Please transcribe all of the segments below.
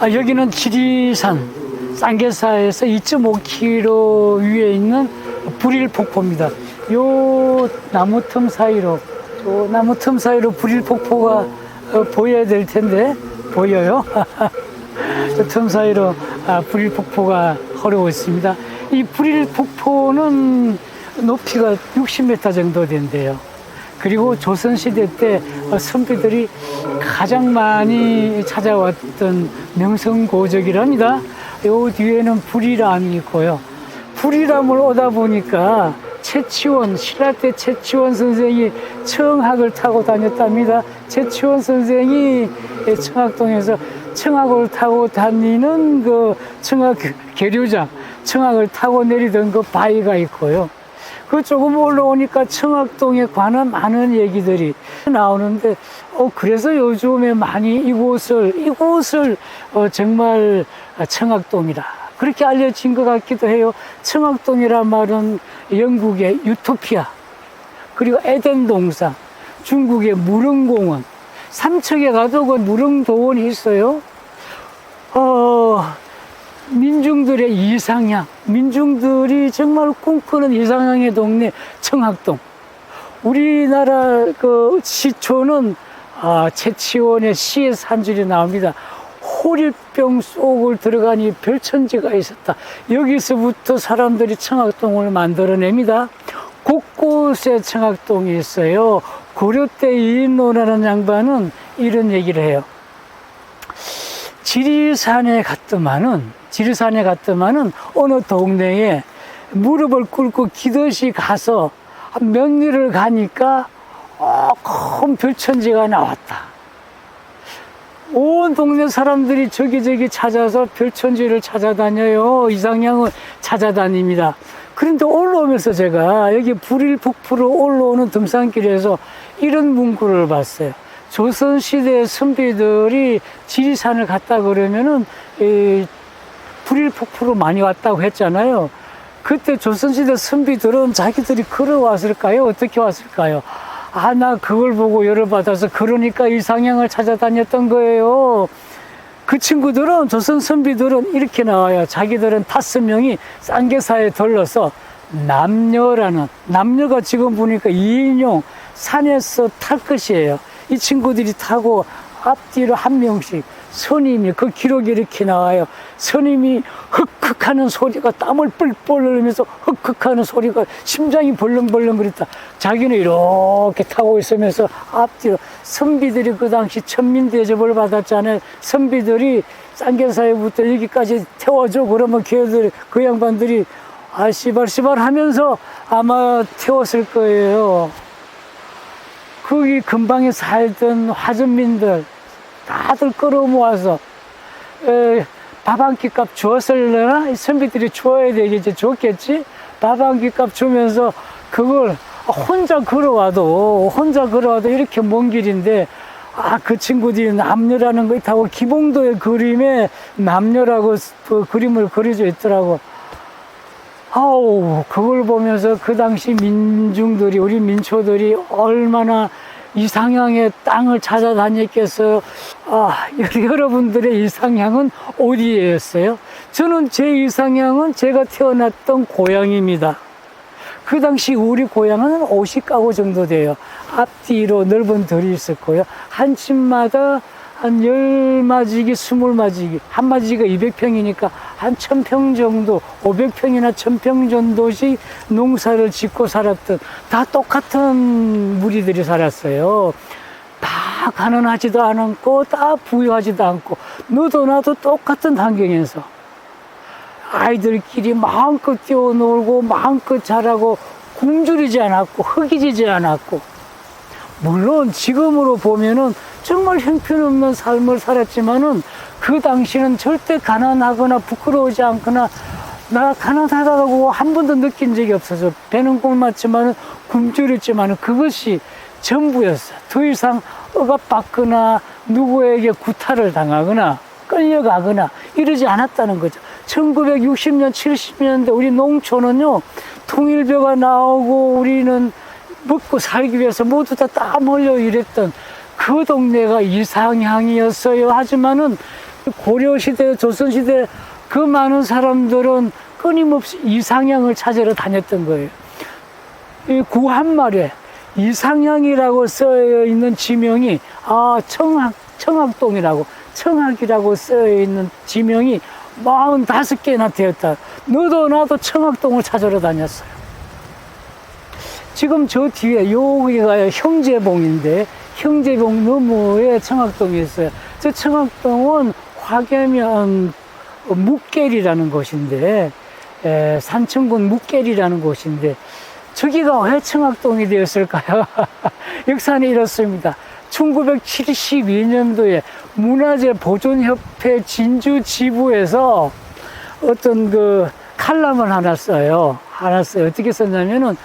아, 여기는 지리산 쌍계사에서 2.5km 위에 있는 불일폭포입니다. 요 나무 틈 사이로, 저 나무 틈 사이로 불일폭포가 어, 보여야 될 텐데, 보여요? 저틈 사이로 아, 불일폭포가 흐르고 있습니다. 이 불일폭포는 높이가 60m 정도 된대요. 그리고 조선시대 때 어, 선비들이 가장 많이 찾아왔던 명성고적이랍니다. 요 뒤에는 불이람이 있고요. 불이람을 오다 보니까 최치원, 신라 때 최치원 선생이 청학을 타고 다녔답니다. 최치원 선생이 청학동에서 청학을 타고 다니는 그 청학 계류장, 청학을 타고 내리던 그 바위가 있고요. 그 조금 올라오니까 청학동에 관한 많은 얘기들이 나오는데, 어, 그래서 요즘에 많이 이곳을, 이곳을, 어, 정말 청학동이라. 그렇게 알려진 것 같기도 해요. 청학동이란 말은 영국의 유토피아, 그리고 에덴 동산, 중국의 무릉공원, 삼척에 가도 그 무릉도원이 있어요. 어, 민중들의 이상향, 민중들이 정말 꿈꾸는 이상향의 동네 청학동. 우리나라 그 시초는 아, 채치원의 시의 산줄이 나옵니다. 호리병 속을 들어가니 별천지가 있었다. 여기서부터 사람들이 청학동을 만들어냅니다. 곳곳에 청학동이 있어요. 고려 때 이인노라는 양반은 이런 얘기를 해요. 지리산에 갔더만은 지리산에 갔더만은 어느 동네에 무릎을 꿇고 기듯이 가서 한 명리를 가니까 어, 큰 별천지가 나왔다. 온 동네 사람들이 저기저기 찾아서 별천지를 찾아다녀요. 이상향을 찾아다닙니다. 그런데 올라오면서 제가 여기 불일폭포로 올라오는 등산길에서 이런 문구를 봤어요. 조선시대 선비들이 지리산을 갔다 그러면은 이 불일폭포로 많이 왔다고 했잖아요. 그때 조선시대 선비들은 자기들이 걸어왔을까요? 어떻게 왔을까요? 아, 나 그걸 보고 열을받아서 그러니까 이상향을 찾아다녔던 거예요. 그 친구들은, 조선 선비들은 이렇게 나와요. 자기들은 다섯 명이 쌍계사에 들러서 남녀라는, 남녀가 지금 보니까 2인용 산에서 탈 것이에요. 이 친구들이 타고 앞뒤로 한 명씩 선임이 그 기록이 이렇게 나와요. 선임이 흑흑 하는 소리가 땀을 뿔뿔 흘리면서 흑흑 하는 소리가 심장이 벌렁벌렁 그랬다. 자기는 이렇게 타고 있으면서 앞뒤로 선비들이 그 당시 천민 대접을 받았잖아요. 선비들이 쌍계사에부터 여기까지 태워줘 그러면 걔들 그 양반들이 아 씨발 씨발 하면서 아마 태웠을 거예요. 거기 근방에 살던 화전민들 다들 끌어모아서 밥 한 끼값 주었을려나? 선비들이 주어야 되겠지 줬겠지? 밥 한 끼값 주면서 그걸 혼자 걸어와도 혼자 걸어와도 이렇게 먼 길인데 아 그 친구들이 남녀라는 거 타고 기봉도의 그림에 남녀라고 그 그림을 그려져 있더라고 아우 그걸 보면서 그 당시 민중들이 우리 민초들이 얼마나 이상향의 땅을 찾아다녔겠어요. 아, 여러분들의 이상향은 어디에였어요? 저는 제 이상향은 제가 태어났던 고향입니다. 그 당시 우리 고향은 50가구 정도 돼요. 앞뒤로 넓은 들이 있었고요. 한 집마다 한 열마지기, 스물 마지기, 한 마지기가 200평이니까 한 1000평 정도, 500평이나 1000평 정도씩 농사를 짓고 살았던 다 똑같은 무리들이 살았어요. 다 가난하지도 않고, 다 부유하지도 않고, 너도 나도 똑같은 환경에서 아이들끼리 마음껏 뛰어놀고, 마음껏 자라고, 굶주리지 않았고, 흙이지지 않았고, 물론 지금으로 보면은 정말 형편없는 삶을 살았지만은 그 당시는 절대 가난하거나 부끄러우지 않거나 나 가난하다고 한 번도 느낀 적이 없어서 배는 굶었지만은 굶주렸지만은 그것이 전부였어. 더 이상 억압받거나 누구에게 구타를 당하거나 끌려가거나 이러지 않았다는 거죠. 1960년, 70년대 우리 농촌은요, 통일벼가 나오고 우리는 먹고 살기 위해서 모두 다 땀 흘려 일했던 그 동네가 이상향이었어요. 하지만은 고려시대, 조선시대 그 많은 사람들은 끊임없이 이상향을 찾으러 다녔던 거예요. 이 구한말에 이상향이라고 쓰여 있는 지명이 아 청학 청학동이라고 청학이라고 쓰여 있는 지명이 45개나 되었다. 너도 나도 청학동을 찾으러 다녔어요. 지금 저 뒤에 여기가 형제봉인데 형제봉 너머에 청학동이 있어요. 저 청학동은 화계면 묵계리라는 곳인데 에, 산청군 묵계리라는 곳인데 저기가 왜 청학동이 되었을까요? 역사는 이렇습니다. 1972년도에 문화재 보존협회 진주 지부에서 어떤 그 칼럼을 하나 써요. 하나 써요. 어떻게 썼냐면은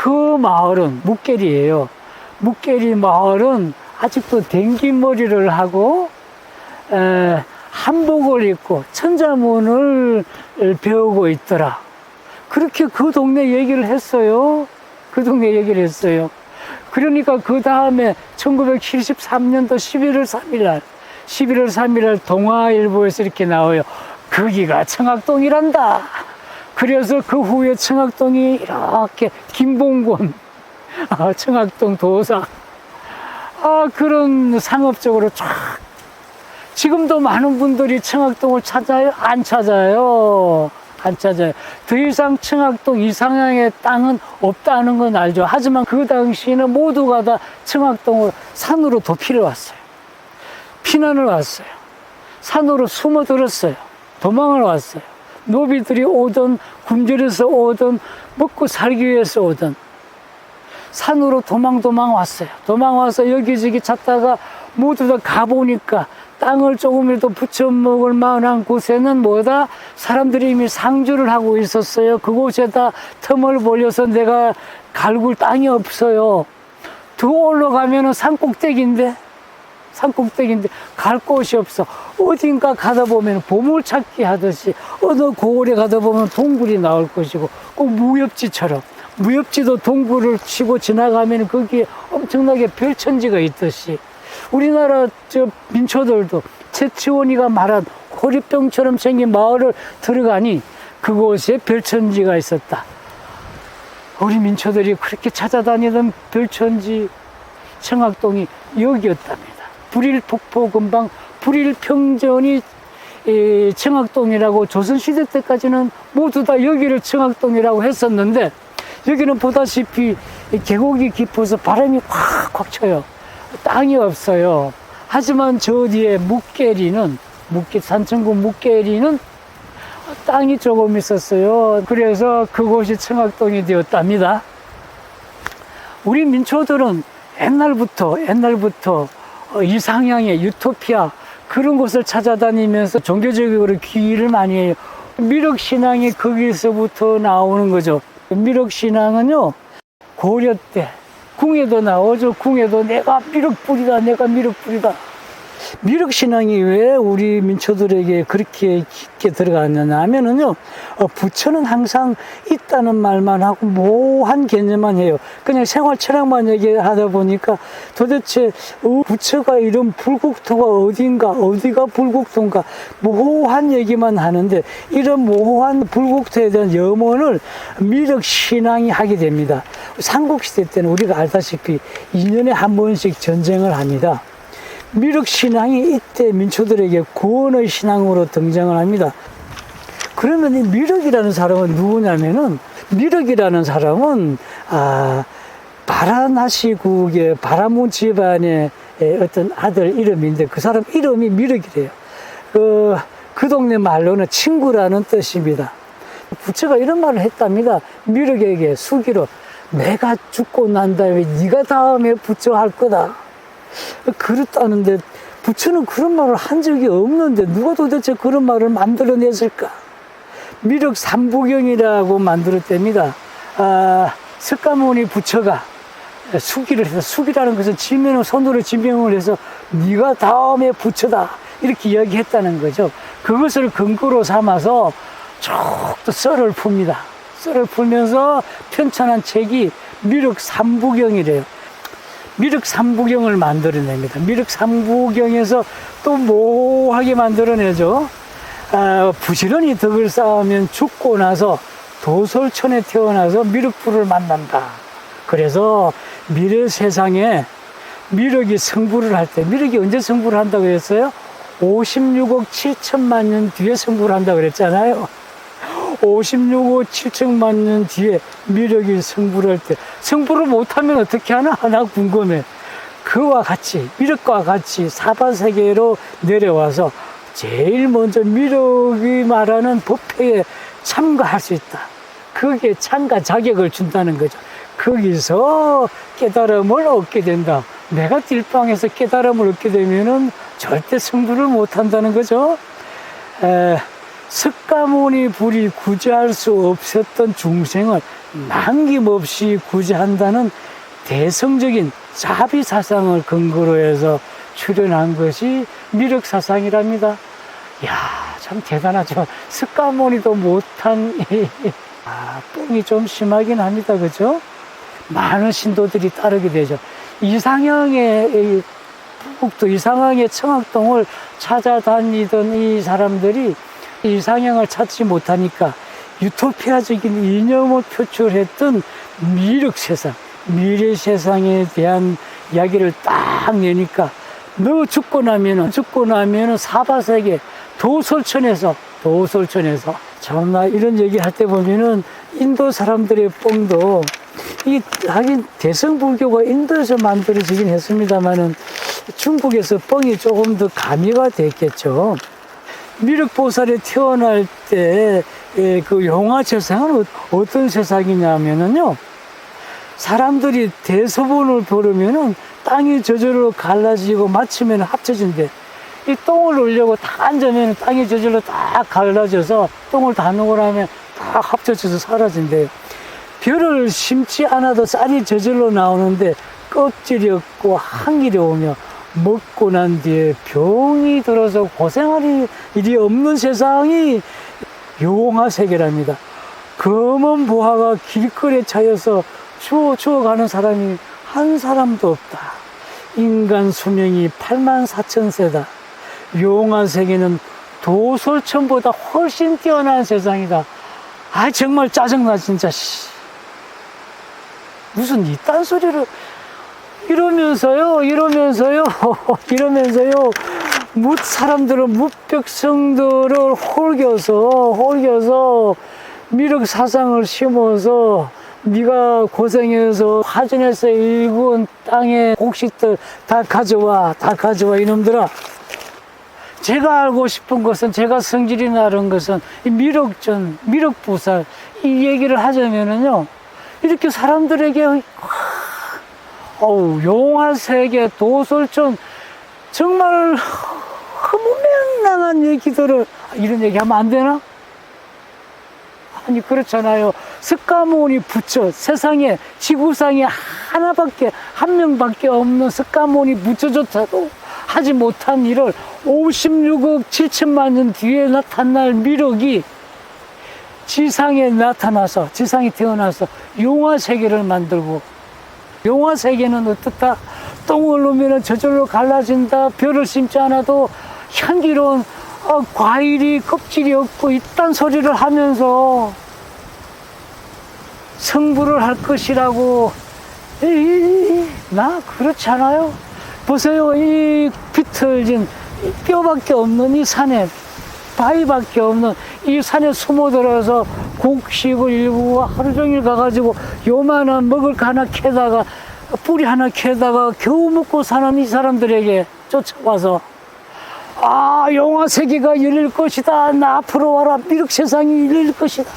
그 마을은 묵계리예요. 묵계리 마을은 아직도 댕기머리를 하고 에, 한복을 입고 천자문을 배우고 있더라. 그렇게 그 동네 얘기를 했어요. 그 동네 얘기를 했어요. 그러니까 그 다음에 1973년도 11월 3일 날, 11월 3일 날 동아일보에서 이렇게 나와요. 거기가 청학동이란다. 그래서 그 후에 청학동이 이렇게 김봉곤, 아, 청학동 도사, 아, 그런 상업적으로 쫙. 지금도 많은 분들이 청학동을 찾아요? 안 찾아요. 안 찾아요. 더 이상 청학동 이상향의 땅은 없다는 건 알죠. 하지만 그 당시에는 모두가 다 청학동을 산으로 도피를 왔어요. 피난을 왔어요. 산으로 숨어 들었어요. 도망을 왔어요. 노비들이 오든 굶주려서 오든 먹고 살기 위해서 오든 산으로 도망 도망 왔어요. 도망 와서 여기저기 찾다가 모두 다 가보니까 땅을 조금이라도 붙여 먹을 만한 곳에는 뭐다? 사람들이 이미 상주를 하고 있었어요. 그곳에다 틈을 벌려서 내가 갈굴 땅이 없어요. 더 올라가면은 산 꼭대기인데, 산꼭대기인데 갈 곳이 없어. 어딘가 가다 보면 보물찾기 하듯이 어느 고을에 가다 보면 동굴이 나올 것이고 꼭 무협지처럼 무협지도 동굴을 치고 지나가면 거기에 엄청나게 별천지가 있듯이 우리나라 저 민초들도 최치원이가 말한 호리병처럼 생긴 마을을 들어가니 그곳에 별천지가 있었다. 우리 민초들이 그렇게 찾아다니던 별천지 청학동이 여기였답니다. 불일 폭포 근방 불일 평전이 이 청학동이라고 조선시대 때까지는 모두 다 여기를 청학동이라고 했었는데 여기는 보다시피 이 계곡이 깊어서 바람이 콱콱 쳐요. 땅이 없어요. 하지만 저 뒤에 묵계리는 묵계 산천군 묵계리는 땅이 조금 있었어요. 그래서 그곳이 청학동이 되었답니다. 우리 민초들은 옛날부터 옛날부터 어, 이상향의 유토피아 그런 곳을 찾아다니면서 종교적으로 기일을 많이 해요. 미륵신앙이 거기서부터 나오는 거죠. 미륵신앙은요, 고려 때, 궁에도 나오죠. 궁에도 내가 미륵불이다, 내가 미륵불이다. 미륵신앙이 왜 우리 민초들에게 그렇게 깊게 들어갔느냐 하면은요, 어, 부처는 항상 있다는 말만 하고 모호한 개념만 해요. 그냥 생활 철학만 얘기하다 보니까 도대체 어, 부처가 이런 불국토가 어딘가, 어디가 불국토인가, 모호한 얘기만 하는데 이런 모호한 불국토에 대한 염원을 미륵신앙이 하게 됩니다. 삼국시대 때는 우리가 알다시피 2년에 한 번씩 전쟁을 합니다. 미륵 신앙이 이때 민초들에게 구원의 신앙으로 등장을 합니다. 그러면 이 미륵이라는 사람은 누구냐면은 미륵이라는 사람은 아 바라나시국의 바라문 집안의 어떤 아들 이름인데 그 사람 이름이 미륵이래요. 그, 그 동네 말로는 친구라는 뜻입니다. 부처가 이런 말을 했답니다. 미륵에게 수기로 내가 죽고 난 다음에 네가 다음에 부처 할 거다. 그렇다는데 부처는 그런 말을 한 적이 없는데 누가 도대체 그런 말을 만들어냈을까? 미륵 삼부경이라고 만들었답니다. 아, 석가모니 부처가 수기를 해서 수기라는 것은 지명을 손으로 지명을 해서 네가 다음에 부처다 이렇게 이야기했다는 거죠. 그것을 근거로 삼아서 쭉또 썰을 풉니다. 썰을 풀면서 편찬한 책이 미륵 삼부경이래요. 미륵 삼부경을 만들어냅니다. 미륵 삼부경에서 또 모호하게 만들어내죠. 아, 부지런히 덕을 쌓으면 죽고 나서 도솔천에 태어나서 미륵부를 만난다. 그래서 미래 세상에 미륵이 성부를 할 때, 미륵이 언제 성부를 한다고 했어요? 56억 7천만 년 뒤에 성부를 한다고 그랬잖아요. 56억 7천만 년 뒤에 미륵이 성부를 할 때, 성부를 못하면 어떻게 하나? 나 궁금해. 그와 같이, 미륵과 같이 사바 세계로 내려와서 제일 먼저 미륵이 말하는 법회에 참가할 수 있다. 거기에 참가 자격을 준다는 거죠. 거기서 깨달음을 얻게 된다. 내가 딜방에서 깨달음을 얻게 되면은 절대 승부를 못 한다는 거죠. 에, 석가모니 불이 구제할 수 없었던 중생을 남김없이 구제한다는 대성적인 자비 사상을 근거로 해서 출연한 것이 미륵 사상이랍니다. 야, 참 대단하죠. 석가모니도 못한 이, 아, 뻥이 좀 심하긴 합니다. 그죠? 많은 신도들이 따르게 되죠. 이상형의 이 북도 이상형의 청학동을 찾아다니던 이 사람들이 이상형을 찾지 못하니까 유토피아적인 이념을 표출했던 미륵 세상, 미래 세상에 대한 이야기를 딱 내니까 너 죽고 나면은 죽고 나면은 사바세계 도솔천에서 도솔천에서 정말 이런 얘기 할 때 보면은 인도 사람들의 뽕도 이 하긴 대성 불교가 인도에서 만들어지긴 했습니다만은 중국에서 뻥이 조금 더 가미가 됐겠죠. 미륵보살이 태어날 때 그 용화 세상은 어- 어떤 세상이냐면은요. 사람들이 대소본을 부르면은 땅이 저절로 갈라지고 마치면 합쳐진대. 이 똥을 올려고 다 앉으면 땅이 저절로 다 갈라져서 똥을 다 나면 다 합쳐져서 사라진대요. 벼를 심지 않아도 쌀이 저절로 나오는데 껍질이 없고 한길이 오며 먹고 난 뒤에 병이 들어서 고생할 일이 없는 세상이 용화 세계랍니다. 검은 보화가 길거리에 차여서 추워 추워 가는 사람이 한 사람도 없다. 인간 수명이 8만 4천 세다. 용화 세계는 도솔천보다 훨씬 뛰어난 세상이다. 아 정말 짜증나 진짜. 씨. 무슨 이딴 소리를 이러면서요, 이러면서요, 이러면서요, 무 사람들은 무백성들을 홀겨서, 홀겨서, 미륵 사상을 심어서, 네가 고생해서 화전에서 일군 땅의 곡식들 다 가져와, 다 가져와, 이놈들아. 제가 알고 싶은 것은, 제가 성질이 나른 것은, 이 미륵전, 미륵부살, 이 얘기를 하자면은요, 이렇게 사람들에게 어우, 용화 세계, 도솔촌, 정말 허무맹랑한 얘기들을, 아, 이런 얘기 하면 안 되나? 아니, 그렇잖아요. 석가모니 부처, 세상에, 지구상에 하나밖에, 한 명밖에 없는 석가모니 부처조차도 하지 못한 일을 56억 7천만 년 뒤에 나타날 미륵이 지상에 나타나서, 지상에 태어나서 용화 세계를 만들고, 용화 세계는 어떻다? 똥을 놓으면 저절로 갈라진다. 별을 심지 않아도 향기로운 어, 과일이 껍질이 없고 이딴 소리를 하면서 성불을 할 것이라고 에이, 나 그렇지 않아요? 보세요 이 비틀진 이 뼈밖에 없는 이 산에 바위밖에 없는 이 산에 숨어 들어서 곡식을 일구고 하루 종일 가가지고 요만한 먹을 거 하나 캐다가 뿌리 하나 캐다가 겨우 먹고 사는 이 사람들에게 쫓아와서 아 영화 세계가 열릴 것이다. 나 앞으로 와라. 미륵 세상이 열릴 것이다.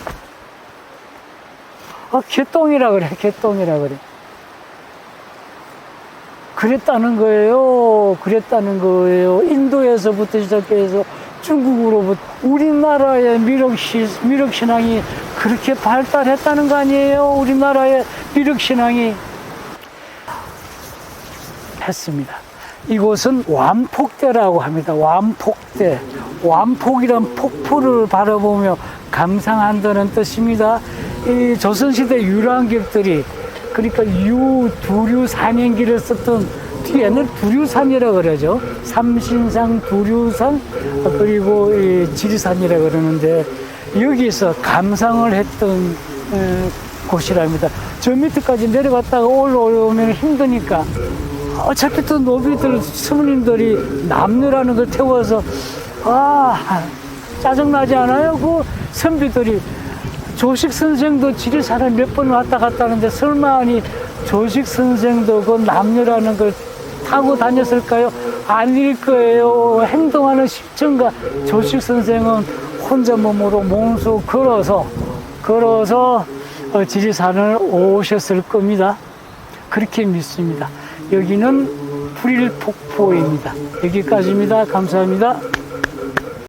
아 개똥이라 그래. 개똥이라 그래. 그랬다는 거예요. 그랬다는 거예요. 인도에서부터 시작해서 중국으로부터 우리나라의 미륵시, 미륵신앙이 그렇게 발달했다는 거 아니에요? 우리나라의 미륵신앙이 했습니다. 이곳은 완폭대라고 합니다. 완폭대. 완폭이란 폭포를 바라보며 감상한다는 뜻입니다. 이 조선시대 유랑객들이 그러니까 유 두류 산행기를 썼던 뒤에는 두류산이라 그러죠. 삼신상 두류산 그리고 이 지리산이라 그러는데 여기서 감상을 했던 에, 곳이랍니다. 저 밑에까지 내려갔다가 올라오면 힘드니까 어차피 또 노비들 스님들이 남녀라는 걸 태워서 아 짜증나지 않아요? 그 선비들이 조식 선생도 지리산을 몇 번 왔다 갔다 하는데 설마 아니 조식 선생도 그 남녀라는 걸 타고 다녔을까요? 아닐 거예요. 행동하는 십천가 조식 선생은 혼자 몸으로 몸소 걸어서 걸어서 어, 지리산을 오셨을 겁니다. 그렇게 믿습니다. 여기는 불일폭포입니다. 여기까지입니다. 감사합니다.